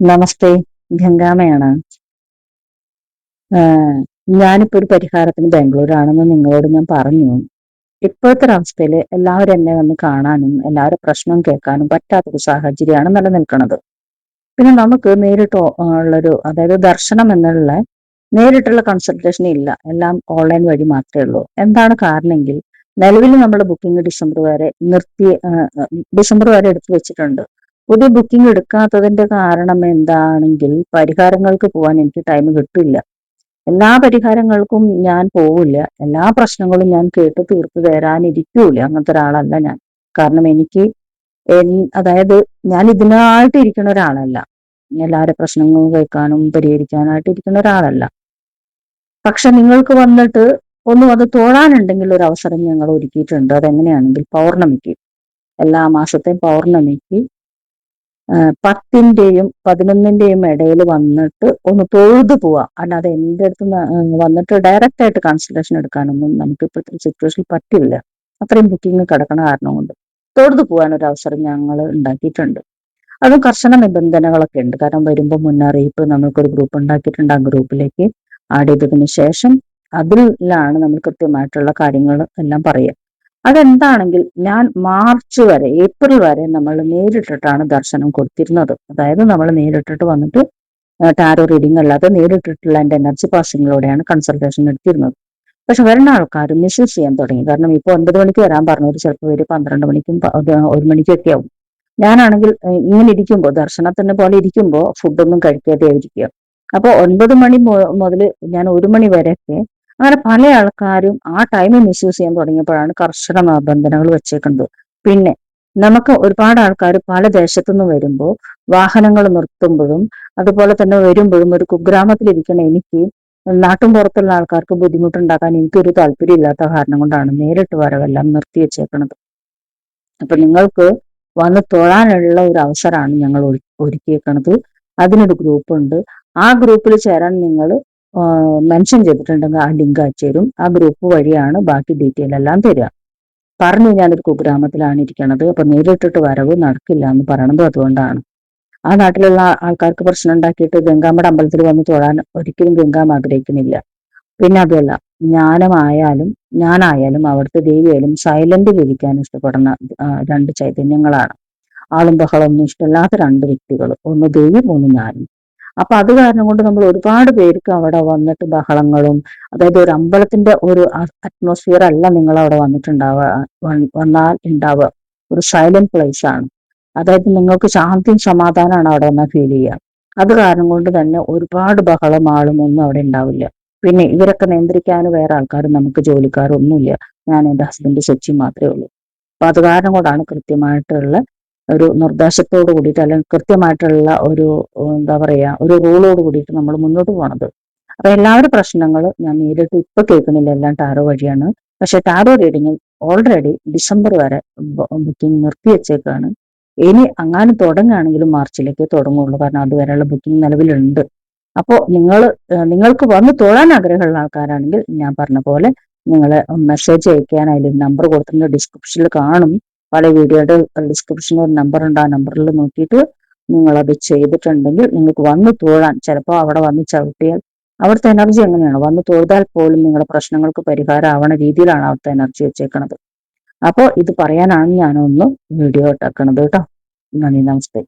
നമസ്തേ ഗംഗാമയാണ്. ഞാനിപ്പോ ഒരു പരിഹാരത്തിന് ബാംഗ്ലൂരാണെന്ന് നിങ്ങളോട് ഞാൻ പറഞ്ഞു. ഇപ്പോഴത്തെ ഒരവസ്ഥയിൽ എല്ലാവരും എന്നെ വന്ന് കാണാനും എല്ലാവരും പ്രശ്നം കേൾക്കാനും പറ്റാത്തൊരു സാഹചര്യമാണ് നിലനിൽക്കുന്നത് പിന്നെ നമുക്ക് നേരിട്ട് ഉള്ളൊരു അതായത് ദർശനം എന്നുള്ള നേരിട്ടുള്ള കൺസൾട്ടേഷൻ ഇല്ല. എല്ലാം ഓൺലൈൻ വഴി മാത്രമേ ഉള്ളൂ. എന്താണ് കാരണമെങ്കിൽ നിലവിൽ നമ്മൾ ബുക്കിംഗ് ഡിസംബർ വരെ നിർത്തി ഡിസംബർ വരെ എടുത്തു വെച്ചിട്ടുണ്ട്. പുതിയ ബുക്കിംഗ് എടുക്കാത്തതിന്റെ കാരണം എന്താണെങ്കിൽ പരിഹാരങ്ങൾക്ക് പോകാൻ എനിക്ക് ടൈം കിട്ടില്ല. എല്ലാ പരിഹാരങ്ങൾക്കും ഞാൻ പോവില്ല. എല്ലാ പ്രശ്നങ്ങളും ഞാൻ കേട്ട് തീർത്ത് തരാനിരിക്കൂല അങ്ങനത്തെ ഒരാളല്ല ഞാൻ. കാരണം എനിക്ക് അതായത് ഞാൻ ഇതിനായിട്ട് ഇരിക്കുന്ന ഒരാളല്ല. എല്ലാവരുടെ പ്രശ്നങ്ങളും കേൾക്കാനും പരിഹരിക്കാനായിട്ട് ഇരിക്കുന്ന ഒരാളല്ല. പക്ഷെ നിങ്ങൾക്ക് വന്നിട്ട് ഒന്നും അത് തോഴാനുണ്ടെങ്കിൽ ഒരു അവസരം ഞങ്ങൾ ഒരുക്കിയിട്ടുണ്ട്. അതെങ്ങനെയാണെങ്കിൽ പൗർണമിക്ക്. എല്ലാ മാസത്തെയും പൗർണമിക്ക് പത്തിന്റെയും പതിനൊന്നിന്റെയും ഇടയിൽ വന്നിട്ട് ഒന്ന് തൊഴുതു പോവാം. അല്ലാതെ എന്റെ അടുത്ത് വന്നിട്ട് ഡയറക്റ്റ് ആയിട്ട് കൺസൾട്ടേഷൻ എടുക്കാനൊന്നും നമുക്ക് ഇപ്പോഴത്തെ സിറ്റുവേഷനിൽ പറ്റില്ല. അത്രയും ബുക്കിംഗ് കിടക്കണ കാരണം കൊണ്ട്. തൊഴുതു പോകാൻ ഒരു അവസരം ഞങ്ങൾ ഉണ്ടാക്കിയിട്ടുണ്ട്. അത് കർശന നിബന്ധനകളൊക്കെ ഉണ്ട്. കാരണം വരുമ്പോൾ മുന്നറിയിപ്പ് നമുക്കൊരു ഗ്രൂപ്പ് ഉണ്ടാക്കിയിട്ടുണ്ട്. ആ ഗ്രൂപ്പിലേക്ക് ആഡ് ചെയ്തതിന് ശേഷം അതിലാണ് നമ്മൾ കൃത്യമായിട്ടുള്ള കാര്യങ്ങൾ എല്ലാം പറയുക. അതെന്താണെങ്കിൽ ഞാൻ മാർച്ച് വരെ ഏപ്രിൽ വരെ നമ്മൾ നേരിട്ടിട്ടാണ് ദർശനം കൊടുത്തിരുന്നത്. അതായത് നമ്മൾ നേരിട്ടിട്ട് വന്നിട്ട് ടാരോ റീഡിംഗ് അല്ലാതെ നേരിട്ടിട്ടുള്ള എന്റെ എനർജി പാസിങ്ങിലൂടെയാണ് കൺസൾട്ടേഷൻ എടുത്തിരുന്നത്. പക്ഷെ വരുന്ന ആൾക്കാർ മിസ്യൂസ് ചെയ്യാൻ തുടങ്ങി. കാരണം ഇപ്പോൾ ഒൻപത് മണിക്ക് വരാൻ പറഞ്ഞവർ ചിലപ്പോൾ ഒരു പന്ത്രണ്ട് മണിക്കും ഒരു മണിക്കൊക്കെ ആവും. ഞാനാണെങ്കിൽ ഇങ്ങനെ ഇരിക്കുമ്പോൾ ദർശനത്തിന് പോലെ ഇരിക്കുമ്പോൾ ഫുഡൊന്നും കഴിക്കാതെ ഇരിക്കുക അപ്പോൾ ഒൻപത് മണി മുതൽ ഞാൻ ഒരു മണി വരെയൊക്കെ അങ്ങനെ പല ആൾക്കാരും ആ ടൈം മിസ്യൂസ് ചെയ്യാൻ തുടങ്ങിയപ്പോഴാണ് കർശന നിബന്ധനകൾ വെച്ചേക്കുന്നത്. പിന്നെ നമുക്ക് ഒരുപാട് ആൾക്കാർ പല ദേശത്തു നിന്ന് വരുമ്പോൾ വാഹനങ്ങൾ നിർത്തുമ്പോഴും അതുപോലെ തന്നെ വരുമ്പോഴും ഒരു കുഗ്രാമത്തിലിരിക്കണ എനിക്ക് നാട്ടും പുറത്തുള്ള ആൾക്കാർക്ക് ബുദ്ധിമുട്ടുണ്ടാക്കാൻ എനിക്കൊരു താല്പര്യമില്ലാത്ത കാരണം കൊണ്ടാണ് നേരിട്ട് വരവെല്ലാം നിർത്തി വെച്ചേക്കുന്നത് അപ്പൊ നിങ്ങൾക്ക് വന്ന് തൊഴാനുള്ള ഒരു അവസരമാണ് ഞങ്ങൾ ഒരുക്കിയേക്കുന്നത് അതിനൊരു ഗ്രൂപ്പ് ഉണ്ട്. ആ ഗ്രൂപ്പിൽ ചേരാൻ നിങ്ങൾ മെൻഷൻ ചെയ്തിട്ടുണ്ടെങ്കിൽ ആ ലിങ്ക് അയച്ചുതരും ആ ഗ്രൂപ്പ് വഴിയാണ് ബാക്കി ഡീറ്റെയിൽ എല്ലാം തരിക. പറഞ്ഞു ഞാനൊരു കുഗ്രാമത്തിലാണ് ഇരിക്കണത്. അപ്പൊ നേരിട്ടിട്ട് വരവ് നടക്കില്ല എന്ന് പറയണത് അതുകൊണ്ടാണ്. ആ നാട്ടിലുള്ള ആൾക്കാർക്ക് പ്രശ്നം ഉണ്ടാക്കിയിട്ട് ഗംഗാമ്മയുടെ അമ്പലത്തിൽ വന്ന് തൊഴാൻ ഒരിക്കലും ഗംഗാമ്മ ആഗ്രഹിക്കുന്നില്ല. പിന്നെ അതല്ല ജ്ഞാനമായാലും ഞാനായാലും അവിടുത്തെ ദേവിയായാലും സൈലന്റ് വിരിക്കാൻ ഇഷ്ടപ്പെടുന്ന രണ്ട് ചൈതന്യങ്ങളാണ്. ആളും ബഹളമൊന്നും ഇഷ്ടമില്ലാത്ത രണ്ട് വ്യക്തികൾ ഒന്ന് ദേവി ഒന്ന് ഞാനും. അപ്പൊ അത് കാരണം കൊണ്ട് നമ്മൾ ഒരുപാട് പേർക്ക് അവിടെ വന്നിട്ട് ബഹളങ്ങളും അതായത് ഒരു അമ്പലത്തിന്റെ ഒരു അറ്റ്മോസ്ഫിയർ അല്ല നിങ്ങൾ അവിടെ വന്നിട്ടുണ്ടാവുക വന്നാൽ ഉണ്ടാവുക. ഒരു സൈലന്റ് പ്ലേസ് ആണ്. അതായത് നിങ്ങൾക്ക് ശാന്തിയും സമാധാനമാണ് അവിടെ വന്നാൽ ഫീൽ ചെയ്യുക. അത് കാരണം കൊണ്ട് തന്നെ ഒരുപാട് ബഹളം ആളും ഒന്നും അവിടെ ഉണ്ടാവില്ല. പിന്നെ ഇവരൊക്കെ നിയന്ത്രിക്കാൻ വേറെ ആൾക്കാരും നമുക്ക് ജോലിക്കാരും ഒന്നുമില്ല ഞാൻ എന്റെ ഹസ്ബൻഡ് സച്ചി മാത്രമേ ഉള്ളൂ. അപ്പൊ അത് കാരണം കൊണ്ടാണ് കൃത്യമായിട്ടുള്ള ഒരു നിർദ്ദേശത്തോട് കൂടിയിട്ട് അല്ലെങ്കിൽ കൃത്യമായിട്ടുള്ള ഒരു എന്താ പറയാ ഒരു റൂളോട് കൂടിയിട്ട് നമ്മൾ മുന്നോട്ട് പോകണത് അപ്പൊ എല്ലാവരുടെ പ്രശ്നങ്ങൾ ഞാൻ നേരിട്ട് ഇപ്പൊ കേൾക്കുന്നില്ല. എല്ലാം ടാറോ വഴിയാണ്. പക്ഷെ ടാറോ റീഡിങ്ങിൽ ഓൾറെഡി ഡിസംബർ വരെ ബുക്കിംഗ് നിർത്തി വെച്ചേക്കാണ്. ഇനി അങ്ങാനും തുടങ്ങുകയാണെങ്കിലും മാർച്ചിലേക്ക് തുടങ്ങുള്ളൂ. കാരണം അതുവരെയുള്ള ബുക്കിംഗ് നിലവിലുണ്ട്. അപ്പോൾ നിങ്ങൾ നിങ്ങൾക്ക് വന്ന് തൊഴാൻ ആഗ്രഹമുള്ള ആൾക്കാരാണെങ്കിൽ ഞാൻ പറഞ്ഞ പോലെ നിങ്ങൾ മെസ്സേജ് അയക്കാൻ അതിൽ നമ്പർ കൊടുത്തിട്ടുണ്ട് ഡിസ്ക്രിപ്ഷനിൽ കാണും. പല വീഡിയോയുടെ ഡിസ്ക്രിപ്ഷനിൽ ഒരു നമ്പർ ഉണ്ട്. ആ നമ്പറിൽ നോക്കിയിട്ട് നിങ്ങൾ അത് ചെയ്തിട്ടുണ്ടെങ്കിൽ നിങ്ങൾക്ക് വന്ന് തോഴാൻ ചിലപ്പോൾ അവിടെ വന്ന് ചവിട്ടിയാൽ അവിടുത്തെ എനർജി എങ്ങനെയാണ്? വന്ന് തോഴ്താൽ പോലും നിങ്ങളുടെ പ്രശ്നങ്ങൾക്ക് പരിഹാരമാവണ രീതിയിലാണ് അവിടുത്തെ എനർജി വെച്ചേക്കണത്. അപ്പോൾ ഇത് പറയാനാണ് ഞാനൊന്ന് വീഡിയോ ഇട്ടേക്കണത് കേട്ടോ. നന്ദി നമസ്തേ.